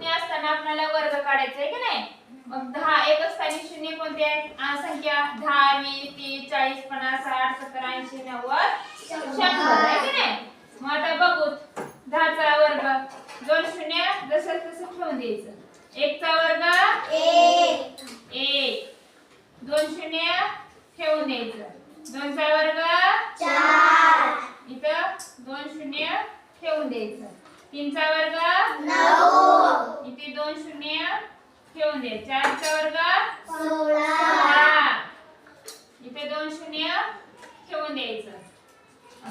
शून्य असताना आपल्याला वर्ग काढायचा आहे की नाही? मग दहा एकच स्थानी शून्य कोणते संख्या दहा वीस तीस चाळीस पन्नास साठ सत्तर ऐंशी नव्वद शंभर आहे की नाही? मग आता बघू. दहाचा वर्ग. दोन शून्य जसं तसं ठेवून द्यायचं. एकचा वर्ग एक. दोन शून्य ठेवून द्यायचं. दोनचा वर्ग इथं दोन शून्य ठेवून द्यायचं. तीनचा वर्ग इथे दोन शून्य? ठेवून द्यायचे चारचा वर्ग सहा इथे दोन शून्य ठेवून द्यायचं.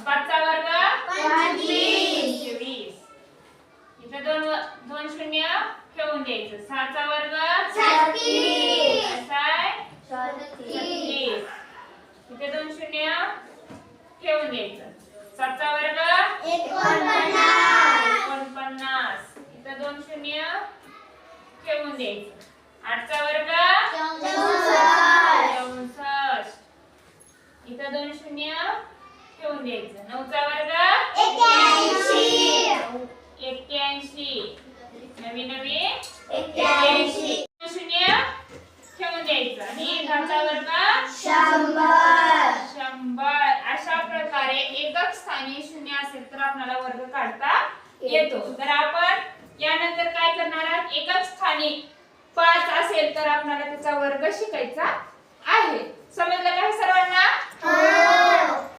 पाचचा वर्ग? वीस इथे दोन दोन शून्य ठेवून द्यायचं. सहाचा वर्ग? इथे दोन शून्य ठेवून द्यायचं सातचा वर्ग एकोणपन्नास इथं दोन शून्य ठेवून द्यायचं. आठचा वर्ग चौसष्ट. इथं दोन शून्य ठेवून द्यायचं. नऊचा वर्ग एक्क्याऐंशी. नवीन नवीन दोन शून्य ठेवून द्यायचं. आणि दहाचा वर्ग शंभर. अशा प्रकारे एकक स्थानी शून्य असेल तर आपल्याला वर्ग काढता येतो. तर आपण यानंतर काय करणार आहात? एकक स्थानी पाच असेल तर आपल्याला त्याचा वर्ग शिकायचा आहे. समजलं काय